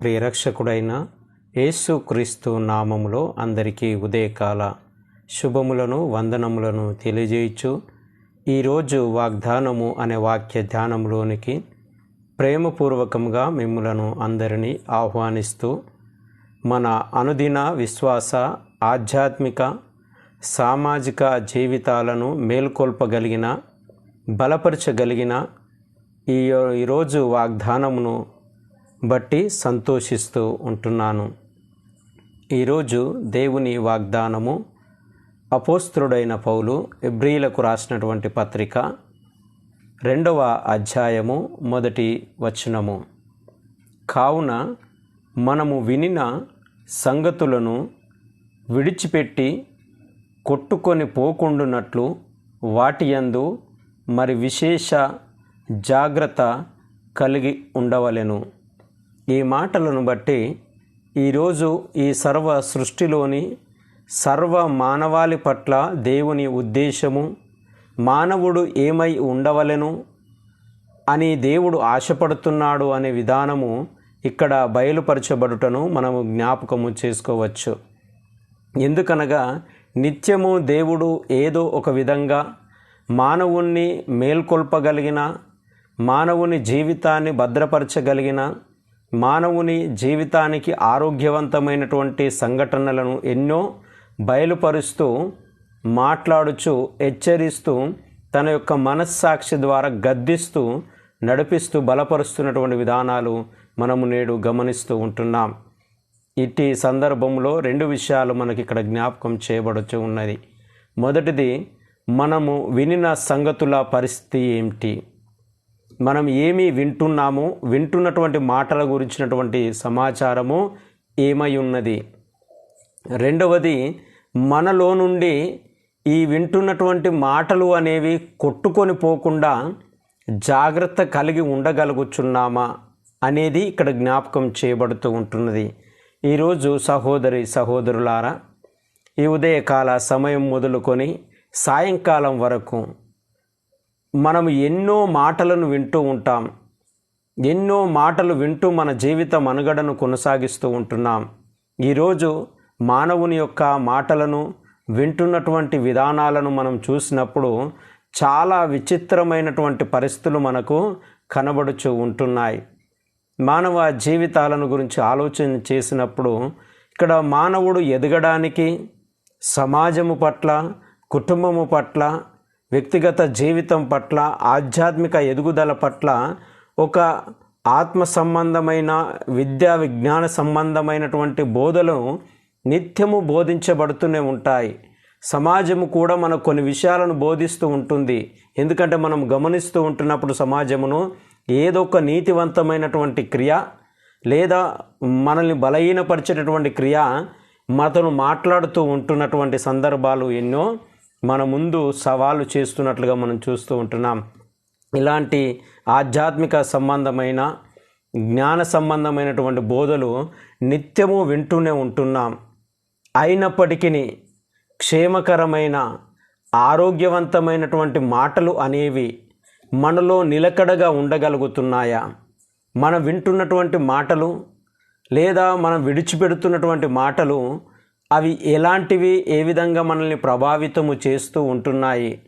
ప్రియరక్షకుడైన యేసుక్రీస్తు నామములో అందరికీ ఉదయకాల శుభములను వందనములను తెలియజేయచ్చు ఈరోజు వాగ్దానము అనే వాక్య ధ్యానంలోనికి ప్రేమపూర్వకంగా మిమ్ములను అందరినీ ఆహ్వానిస్తూ మన అనుదిన విశ్వాస ఆధ్యాత్మిక సామాజిక జీవితాలను మేల్కొల్పగలిగిన బలపరచగలిగిన ఈ ఈరోజు వాగ్దానమును బట్టి సంతోషిస్తూ ఉంటున్నాను. ఈరోజు దేవుని వాగ్దానము అపోస్త్రుడైన పౌలు ఎబ్రిలకు రాసినటువంటి పత్రిక రెండవ అధ్యాయము మొదటి వచనము. కావున మనము వినిన సంగతులను విడిచిపెట్టి కొట్టుకొని పోకుండునట్లు వాటి యందు మరి విశేష జాగ్రత్త కలిగి ఉండవలెను. ఈ మాటలను బట్టి ఈరోజు ఈ సర్వ సృష్టిలోని సర్వ మానవాళి పట్ల దేవుని ఉద్దేశము మానవుడు ఏమై ఉండవలెను అని దేవుడు ఆశపడుతున్నాడు అనే విధానము ఇక్కడ బయలుపరచబడుటను మనము జ్ఞాపకము చేసుకోవచ్చు. ఎందుకనగా నిత్యము దేవుడు ఏదో ఒక విధంగా మానవుణ్ణి మేల్కొల్పగలిగిన మానవుని జీవితాన్ని భద్రపరచగలిగిన మానవుని జీవితానికి ఆరోగ్యవంతమైనటువంటి సంఘటనలను ఎన్నో బయలుపరుస్తూ మాట్లాడుచు హెచ్చరిస్తూ తన యొక్క మనస్సాక్షి ద్వారా గద్దిస్తూ నడిపిస్తూ బలపరుస్తున్నటువంటి విధానాలు మనము నేడు గమనిస్తూ ఉంటున్నాం. ఇట్టి సందర్భంలో రెండు విషయాలు మనకి ఇక్కడ జ్ఞాపకం చేయబడుచు ఉన్నది. మొదటిది మనము వినిన సంగతుల పరిస్థితి ఏమిటి? మనం ఏమి వింటున్నాము వింటున్నటువంటి మాటల గురించినటువంటి సమాచారము ఏమై ఉన్నది? రెండవది మనలో నుండి ఈ వింటున్నటువంటి మాటలు అనేవి కొట్టుకొని పోకుండా జాగ్రత్త కలిగి ఉండగలుగుచున్నామా అనేది ఇక్కడ జ్ఞాపకం చేయబడుతూ ఉంటున్నది. ఈరోజు సహోదరి సహోదరులారా ఈ ఉదయకాల సమయం మొదలుకొని సాయంకాలం వరకు మనం ఎన్నో మాటలను వింటూ ఉంటాం. ఎన్నో మాటలు వింటూ మన జీవిత మనుగడను కొనసాగిస్తూ ఉంటున్నాం. ఈరోజు మానవుని యొక్క మాటలను వింటున్నటువంటి విధానాలను మనం చూసినప్పుడు చాలా విచిత్రమైనటువంటి పరిస్థితులు మనకు కనబడుచు ఉంటున్నాయి. మానవ జీవితాలను గురించి ఆలోచన చేసినప్పుడు ఇక్కడ మానవుడు ఎదగడానికి సమాజము పట్ల కుటుంబము పట్ల వ్యక్తిగత జీవితం పట్ల ఆధ్యాత్మిక ఎదుగుదల పట్ల ఒక ఆత్మ సంబంధమైన విద్యా విజ్ఞాన సంబంధమైనటువంటి బోధలు నిత్యము బోధించబడుతూనే ఉంటాయి. సమాజము కూడా మనకు కొన్ని విషయాలను బోధిస్తూ ఉంటుంది. ఎందుకంటే మనం గమనిస్తూ ఉంటున్నప్పుడు సమాజమును ఏదో ఒక నీతివంతమైనటువంటి క్రియ లేదా మనల్ని బలహీనపరిచేటటువంటి క్రియ మనతను మాట్లాడుతూ ఉంటున్నటువంటి సందర్భాలు ఎన్నో మన ముందు సవాలు చేస్తున్నట్లుగా మనం చూస్తూ ఉంటున్నాం. ఇలాంటి ఆధ్యాత్మిక సంబంధమైన జ్ఞాన సంబంధమైనటువంటి బోధలు నిత్యము వింటూనే ఉంటున్నాం. అయినప్పటికీ క్షేమకరమైన ఆరోగ్యవంతమైనటువంటి మాటలు అనేవి మనలో నిలకడగా ఉండగలుగుతున్నాయా? మనం వింటున్నటువంటి మాటలు లేదా మనం విడిచిపెడుతున్నటువంటి మాటలు అవి ఎలాంటివి ఏ విధంగా మనల్ని ప్రభావితము చేస్తూ ఉంటున్నాయి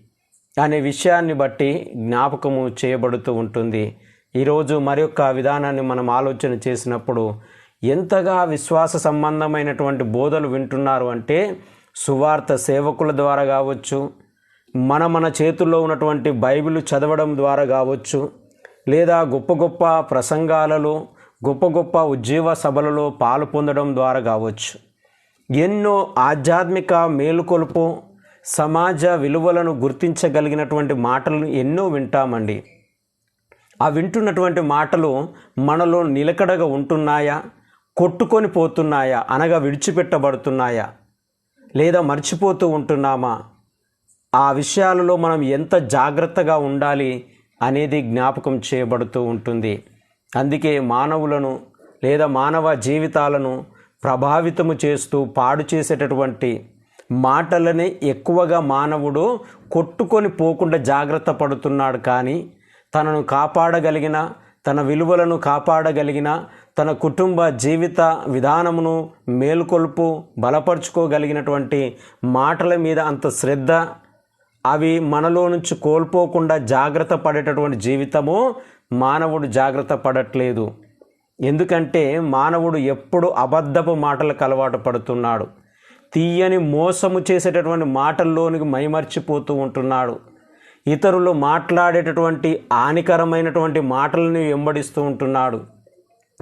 అనే విషయాన్ని బట్టి జ్ఞాపకము చేయబడుతూ ఉంటుంది. ఈరోజు మరొక విధానాన్ని మనం ఆలోచన చేసినప్పుడు ఎంతగా విశ్వాస సంబంధమైనటువంటి బోధలు వింటున్నారు అంటే సువార్త సేవకుల ద్వారా కావచ్చు మన మన చేతుల్లో ఉన్నటువంటి బైబిల్ చదవడం ద్వారా కావచ్చు లేదా గొప్ప గొప్ప ప్రసంగాలలో గొప్ప గొప్ప ఉజ్జీవ సభలలో పాలు పొందడం ద్వారా కావచ్చు. ఎన్నో ఆధ్యాత్మిక మేలుకొలుపు సమాజ విలువలను గుర్తించగలిగినటువంటి మాటలను ఎన్నో వింటామండి. ఆ వింటున్నటువంటి మాటలు మనలో నిలకడగా ఉంటున్నాయా? కొట్టుకొని పోతున్నాయా? అనగా విడిచిపెట్టబడుతున్నాయా? లేదా మర్చిపోతూ ఉంటున్నామా? ఆ విషయాలలో మనం ఎంత జాగ్రత్తగా ఉండాలి అనేది జ్ఞాపకం చేయబడుతూ ఉంటుంది. అందుకే మానవులను లేదా మానవ జీవితాలను ప్రభావితము చేస్తూ పాడు చేసేటటువంటి మాటలని ఎక్కువగా మానవుడు కొట్టుకొని పోకుండా జాగ్రత్త పడుతున్నాడు కానీ తనను కాపాడగలిగిన తన విలువలను కాపాడగలిగిన తన కుటుంబ జీవిత విధానమును మేల్కొల్పు బలపరుచుకోగలిగినటువంటి మాటల మీద అంత శ్రద్ధ అవి మనలో నుంచి కోల్పోకుండా జాగ్రత్త పడేటటువంటి జీవితము మానవుడు జాగ్రత్త పడట్లేదు. ఎందుకంటే మానవుడు ఎప్పుడు అబద్ధపు మాటలకు అలవాటు పడుతున్నాడు. తీయని మోసము చేసేటటువంటి మాటల్లోనికి మైమర్చిపోతూ ఉంటున్నాడు. ఇతరులు మాట్లాడేటటువంటి హానికరమైనటువంటి మాటలను వెంబడిస్తూ ఉంటున్నాడు.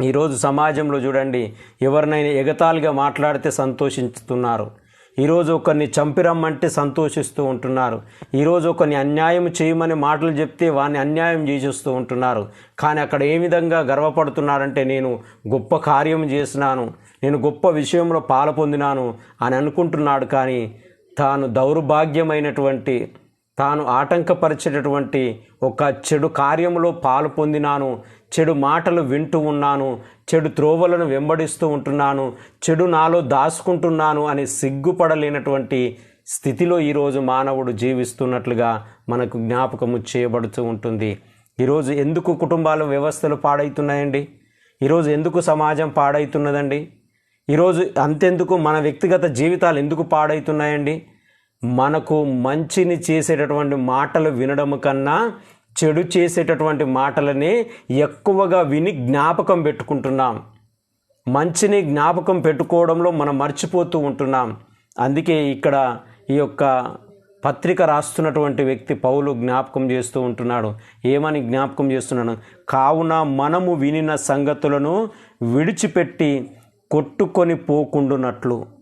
ఈరోజు సమాజంలో చూడండి ఎవరినైనా ఎగతాళిగా మాట్లాడితే సంతోషిస్తున్నారు. ఈరోజు ఒకరిని చంపిరమ్మంటే సంతోషిస్తూ ఉంటున్నారు. ఈరోజు ఒకరిని అన్యాయం చేయమని మాటలు చెప్తే వారిని అన్యాయం చేసేస్తూ ఉంటున్నారు. కానీ అక్కడ ఏ విధంగా గర్వపడుతున్నారంటే నేను గొప్ప కార్యం చేసినాను. నేను గొప్ప విషయంలో పాలు పొందినాను అని అనుకుంటున్నాడు కానీ తాను దౌర్భాగ్యమైనటువంటి తాను ఆటంకపరిచేటటువంటి ఒక చెడు కార్యంలో పాలు పొందినాను చెడు మాటలు వింటూ ఉన్నాను చెడు త్రోవలను వెంబడిస్తూ ఉంటున్నాను చెడు నాలో దాచుకుంటున్నాను అని సిగ్గుపడలేనటువంటి స్థితిలో ఈరోజు మానవుడు జీవిస్తున్నట్లుగా మనకు జ్ఞాపకము చేయబడుతూ ఉంటుంది. ఈరోజు ఎందుకు కుటుంబాల వ్యవస్థలు పాడవుతున్నాయండి ఈరోజు ఎందుకు సమాజం పాడవుతున్నదండి ఈరోజు అంతెందుకు మన వ్యక్తిగత జీవితాలు ఎందుకు పాడవుతున్నాయండి మనకు మంచిని చేసేటటువంటి మాటలు వినడం కన్నా చెడు చేసేటటువంటి మాటలని ఎక్కువగా విని జ్ఞాపకం పెట్టుకుంటున్నాం. మంచిని జ్ఞాపకం పెట్టుకోవడంలో మనం మర్చిపోతూ ఉంటున్నాం. అందుకే ఇక్కడ ఈ యొక్క పత్రిక రాస్తున్నటువంటి వ్యక్తి పౌలు జ్ఞాపకం చేస్తూ ఉంటున్నాడు. ఏమని జ్ఞాపకం చేస్తున్నాడు కావున మనము వినిన సంగతులను విడిచిపెట్టి కొట్టుకొని పోకుండునట్లు.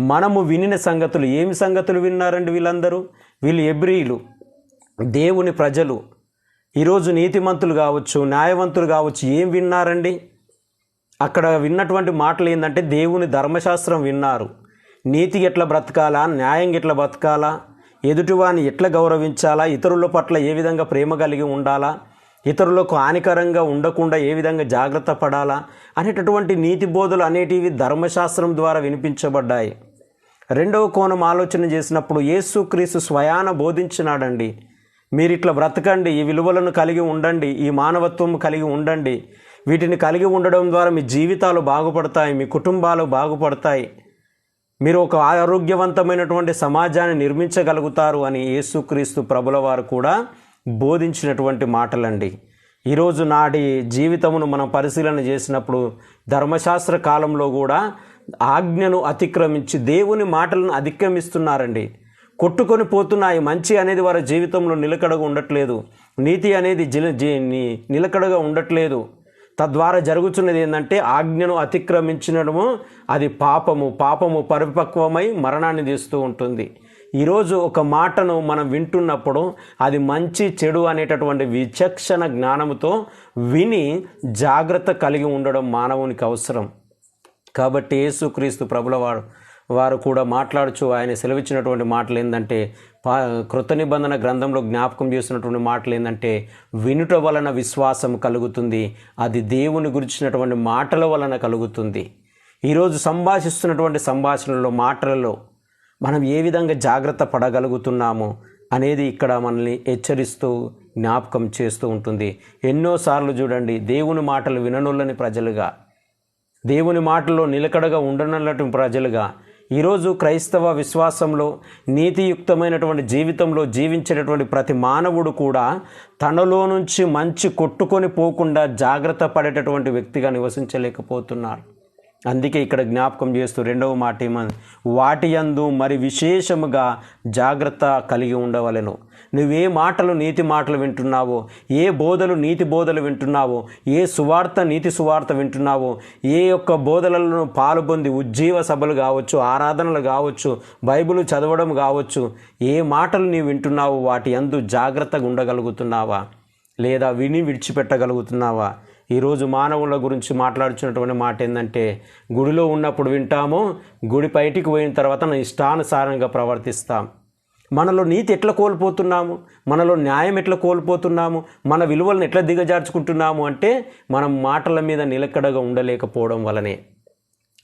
మనము వినిన సంగతులు ఏమి సంగతులు విన్నారండి వీళ్ళందరూ? వీళ్ళు ఎబ్రియులు దేవుని ప్రజలు. ఈరోజు నీతిమంతులు కావచ్చు న్యాయవంతులు కావచ్చు ఏం విన్నారండి? అక్కడ విన్నటువంటి మాటలు ఏంటంటే దేవుని ధర్మశాస్త్రం విన్నారు. నీతి ఎట్లా బ్రతకాలా? న్యాయం ఎట్లా బ్రతకాలా? ఎదుటివాని ఎట్లా గౌరవించాలా? ఇతరుల పట్ల ఏ విధంగా ప్రేమ కలిగి ఉండాలా? ఇతరులకు హానికరంగా ఉండకుండా ఏ విధంగా జాగ్రత్త పడాలా? అనేటటువంటి నీతి బోధలు అనేటివి ధర్మశాస్త్రం ద్వారా వినిపించబడ్డాయి. రెండవ కోణం ఆలోచన చేసినప్పుడు యేసుక్రీస్తు స్వయాన బోధించినాడండి. మీరు ఇట్లా బ్రతకండి ఈ విలువలను కలిగి ఉండండి ఈ మానవత్వం కలిగి ఉండండి. వీటిని కలిగి ఉండడం ద్వారా మీ జీవితాలు బాగుపడతాయి మీ కుటుంబాలు బాగుపడతాయి. మీరు ఒక ఆరోగ్యవంతమైనటువంటి సమాజాన్ని నిర్మించగలుగుతారు అని యేసుక్రీస్తు ప్రభుల వారు కూడా బోధించినటువంటి మాటలండి. ఈరోజు నాటి జీవితమును మనం పరిశీలన చేసినప్పుడు ధర్మశాస్త్ర కాలంలో కూడా ఆజ్ఞను అతిక్రమించి దేవుని మాటలను అతిక్రమిస్తున్నారండి కొట్టుకొని పోతున్నాయి మంచి అనేది వారి జీవితంలో నిలకడగా ఉండట్లేదు. నీతి అనేది జిల జీ నిలకడగా ఉండట్లేదు. తద్వారా జరుగుతున్నది ఏంటంటే ఆజ్ఞను అతిక్రమించడము అది పాపము పాపము పరిపక్వమై మరణాన్ని తీస్తూ ఉంటుంది. ఈరోజు ఒక మాటను మనం వింటున్నప్పుడు అది మంచి చెడు అనేటటువంటి విచక్షణ జ్ఞానముతో విని జాగ్రత్త కలిగి ఉండడం మానవునికి అవసరం. కాబట్టి యేసుక్రీస్తు ప్రభుల వారు వారు కూడా మాట్లాడుచు ఆయన సెలవిచ్చినటువంటి మాటలు ఏంటంటే పా కృత నిబంధన గ్రంథంలో జ్ఞాపకం చేసినటువంటి మాటలు ఏంటంటే వినుట వలన విశ్వాసం కలుగుతుంది అది దేవుని గురించినటువంటి మాటల వలన కలుగుతుంది. ఈరోజు సంభాషిస్తున్నటువంటి సంభాషణలో మాటలలో మనం ఏ విధంగా జాగ్రత్త పడగలుగుతున్నాము అనేది ఇక్కడ మనల్ని హెచ్చరిస్తూ జ్ఞాపకం చేస్తూ ఉంటుంది. ఎన్నోసార్లు చూడండి దేవుని మాటలు విననులని ప్రజలుగా. దేవుని మాటల్లో నిలకడగా ఉండనటువంటి ప్రజలుగా ఈరోజు క్రైస్తవ విశ్వాసంలో నీతియుక్తమైనటువంటి జీవితంలో జీవించేటటువంటి ప్రతి మానవుడు కూడా తనలో నుంచి మంచి కొట్టుకొని పోకుండా జాగ్రత్త పడేటటువంటి వ్యక్తిగా నివసించలేకపోతున్నారు. అందుకే ఇక్కడ జ్ఞాపకం చేస్తూ రెండవ మాట ఏమని వాటి యందు మరి విశేషముగా జాగ్రత్త కలిగి ఉండవలెను. నువ్వే మాటలు నీతి మాటలు వింటున్నావో ఏ బోధలు నీతి బోధలు వింటున్నావో ఏ సువార్త నీతి సువార్త వింటున్నావో ఏ యొక్క బోధలను పాల్పొంది ఉజ్జీవ సభలు కావచ్చు ఆరాధనలు కావచ్చు బైబిల్ చదవడం కావచ్చు ఏ మాటలు నీవు వింటున్నావో వాటి యందు జాగ్రత్తగా ఉండగలుగుతున్నావా? లేదా విని విడిచిపెట్టగలుగుతున్నావా? ఈరోజు మానవుల గురించి మాట్లాడుచున్నటువంటి మాట ఏంటంటే గుడిలో ఉన్నప్పుడు వింటాము గుడి బయటికి పోయిన తర్వాత ఇష్టానుసారంగా ప్రవర్తిస్తాం. మనలో నీతి ఎట్లా కోల్పోతున్నాము? మనలో న్యాయం ఎట్లా కోల్పోతున్నాము? మన విలువలను ఎట్లా దిగజార్చుకుంటున్నాము? అంటే మనం మాటల మీద నిలకడగా ఉండలేకపోవడం వలనే.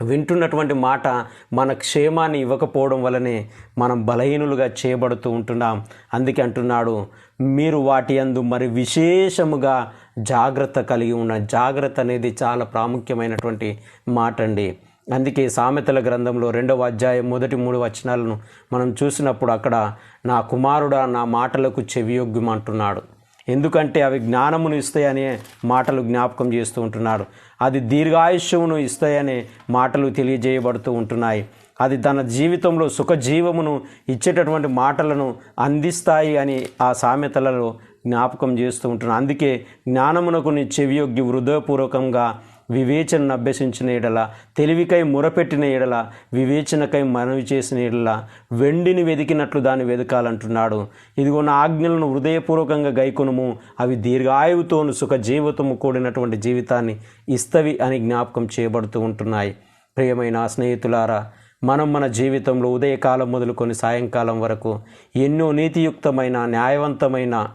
వింటున్నటువంటి మాట మన క్షేమాన్ని ఇవ్వకపోవడం వలనే మనం బలహీనులుగా చేయబడుతూ ఉంటున్నాం. అందుకే అంటున్నాడు మీరు వాటి అందు మరి విశేషముగా జాగ్రత్త కలిగి ఉన్న జాగ్రత్త అనేది చాలా ప్రాముఖ్యమైనటువంటి మాట అండి అందుకే సామెతల గ్రంథంలో రెండవ అధ్యాయం మొదటి మూడు వచనాలను మనం చూసినప్పుడు అక్కడ నా కుమారుడా నా మాటలకు చెవియొగ్గుమంటున్నాడు. అంటున్నాడు ఎందుకంటే అవి జ్ఞానమును ఇస్తాయనే మాటలు జ్ఞాపకం చేస్తూ ఉంటున్నాడు. అది దీర్ఘాయుష్యమును ఇస్తాయనే మాటలు తెలియజేయబడుతూ ఉంటున్నాయి. అది తన జీవితంలో సుఖజీవమును ఇచ్చేటటువంటి మాటలను అందిస్తాయి అని ఆ సామెతలలో జ్ఞాపకం చేస్తూ ఉంటున్నాను అందుకే జ్ఞానమునకు నీ చెవియొగ్గి హృదయపూర్వకంగా వివేచనను అభ్యసించిన ఎడల తెలివికై మురపెట్టిన ఎడల వివేచనకై మనవి చేసిన ఎడల వెండిని వెదికినట్లు దాన్ని వెదకాలంటున్నాడు. ఇదిగో నా ఆజ్ఞలను హృదయపూర్వకంగా గైకొనుము. అవి దీర్ఘాయువుతోను సుఖ జీవితము కూడినటువంటి జీవితాన్ని ఇస్తవి అని జ్ఞాపకం చేయబడుతూ ఉంటున్నాయి. ప్రియమైన స్నేహితులారా మనం మన జీవితంలో ఉదయకాలం మొదలుకొని సాయంకాలం వరకు ఎన్నో నీతియుక్తమైన న్యాయవంతమైన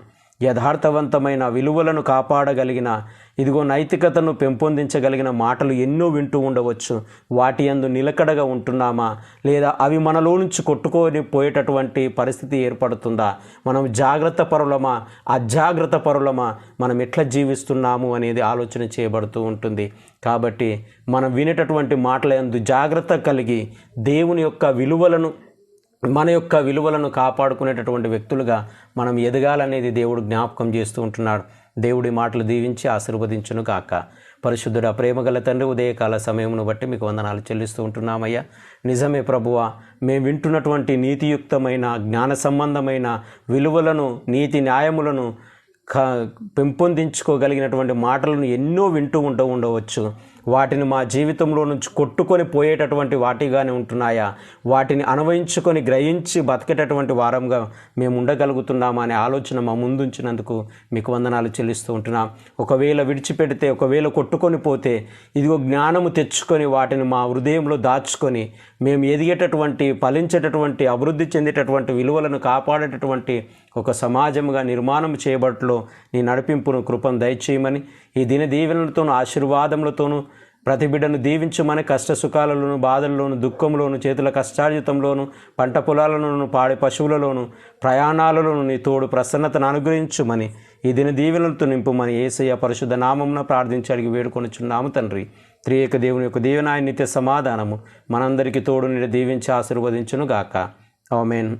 యథార్థవంతమైన విలువలను కాపాడగలిగిన ఇదిగో నైతికతను పెంపొందించగలిగిన మాటలు ఎన్నో వింటూ ఉండవచ్చు. వాటి అందు నిలకడగా ఉంటున్నామా? లేదా అవి మనలో నుంచి కొట్టుకొని పోయేటటువంటి పరిస్థితి ఏర్పడుతుందా? మనం జాగ్రత్త పరులమా? అజాగ్రత్త పరులమా? మనం ఎట్లా జీవిస్తున్నాము అనేది ఆలోచన చేయబడుతూ ఉంటుంది. కాబట్టి మనం వినేటటువంటి మాటల యందు జాగ్రత్త కలిగి దేవుని యొక్క విలువలను మన యొక్క విలువలను కాపాడుకునేటటువంటి వ్యక్తులుగా మనం ఎదగాలనేది దేవుడు జ్ఞాపకం చేస్తూ ఉంటున్నాడు. దేవుడి మాటలు దీవించి ఆశీర్వదించును కాక పరిశుద్ధుడ ప్రేమగల తండ్రి ఉదయకాల సమయమును బట్టి మీకు వందనాలు చెల్లిస్తూ ఉంటున్నామయ్యా. నిజమే ప్రభువ మేము వింటున్నటువంటి నీతియుక్తమైన జ్ఞాన సంబంధమైన విలువలను నీతి న్యాయములను క పెంపొందించుకోగలిగినటువంటి మాటలను ఎన్నో వింటూ ఉంటూ ఉండవచ్చు. వాటిని మా జీవితంలో నుంచి కొట్టుకొని పోయేటటువంటి వాటిగానే ఉంటున్నాయా? వాటిని అనుభవించుకొని గ్రహించి బతికేటటువంటి వారంగా మేము ఉండగలుగుతున్నామా అనే ఆలోచన మా ముందుంచినందుకు మీకు వందనాలు చెల్లిస్తూ ఉంటున్నాం. ఒకవేళ విడిచిపెడితే ఒకవేళ కొట్టుకొని పోతే ఇదిగో జ్ఞానము తెచ్చుకొని వాటిని మా హృదయంలో దాచుకొని మేము ఎదిగేటటువంటి ఫలించేటటువంటి అభివృద్ధి చెందేటటువంటి విలువలను కాపాడేటటువంటి ఒక సమాజంగా నిర్మాణం చేయబట్లో నీ నడిపింపును కృపను దయచేయమని ఈ దిన దీవెనలతోనూ ఆశీర్వాదములతోనూ ప్రతి బిడ్డను దీవించమని కష్ట సుఖాలలోను బాధల్లోను దుఃఖంలోను చేతుల కష్టార్జితంలోను పంట పొలాలలోను పాడి పశువులలోను ప్రయాణాలలోను నీ తోడు ప్రసన్నతను అనుగ్రహించుమని ఈ దిన దీవెనలతో నింపుమని ఏసయ్య పరిశుద్ధ నామంన ప్రార్థించి అడిగి వేడుకొనిచున్నాము తండ్రి. త్రియేక దేవుని యొక్క దీవెనాయ నిత్య సమాధానము మనందరికీ తోడు నిండి దీవించి ఆశీర్వదించును గాక ఆమెన్.